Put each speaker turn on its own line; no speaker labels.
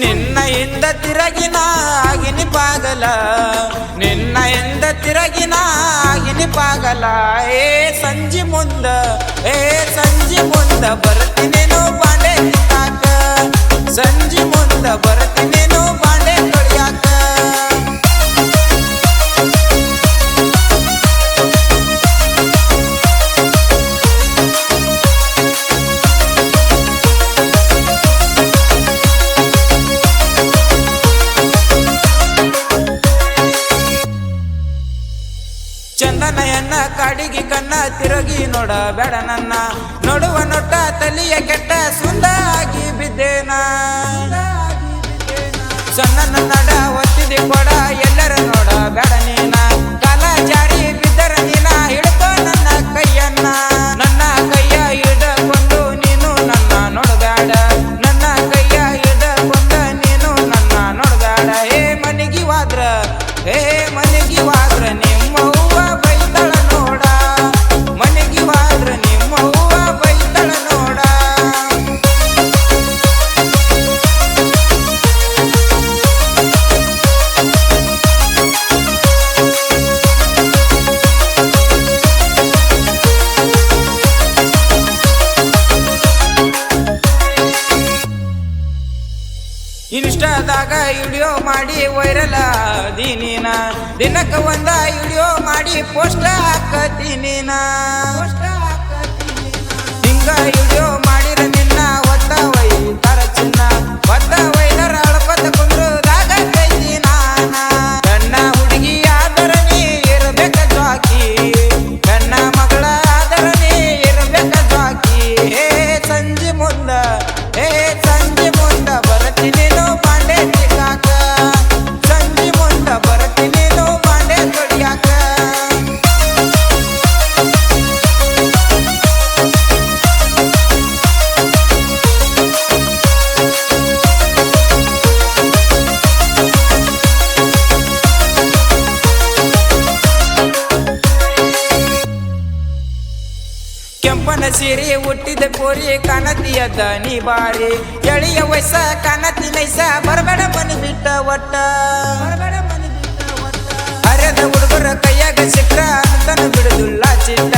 ನಿನ್ನ ಹಿಂದ ತಿರಗಿನ ಆಗಿನಿ ಪಾಗಲ. ನಿನ್ನ ಹಿಂದ ತಿರಗಿನ ಆಗಿನಿ ಪಾಗಲ. ಏ ಸಂಜಿ ಮುಂದ, ಏ ಸಂಜಿ ಮುಂದ ಬರ್ತೀನಿ ಬಾಂಡೆ ಸಂಜಿ ಮುಂದ ಬರ್ತೀನೇನು ಚಂದನಯನ್ನ ಕಾಡಿಗೆ ಕಣ್ಣ ತಿರುಗಿ ನೋಡಬೇಡ ನನ್ನ. ನೋಡುವ ನೋಟ ತಲಿಯ ಕೆಟ್ಟ ಸುಂದ ಇನ್ಸ್ಟಾದಾಗ ವಿಡಿಯೋ ಮಾಡಿ ವೈರಲ್ ಆದೀನಿ ದಿನಕ್ಕೆ ಒಂದ ವಿಡಿಯೋ ಮಾಡಿ ಪೋಸ್ಟ್ ಹಾಕತೀನಿ ಹಿಂಗ ಕೆಂಪನ ಸೀರೆ ಹುಟ್ಟಿದ ಕೋರಿ ಕಾಣತಿಯದ ದನಿ ಬಾರಿ. ಎಳೆಯ ವಯಸ್ಸ ಕಾಣತಿ ನೈಸ, ಬರಬೇಡ ಮನಿ ಬಿಟ್ಟ ಒಟ್ಟ. ಅರೆದ ಹುಡುಗರ ಕೈಯಾಗ ಸಿಕ್ಕ ಅಂತನ ಬಿಡುದಿಲ್ಲ ಚಿಟ್ಟ.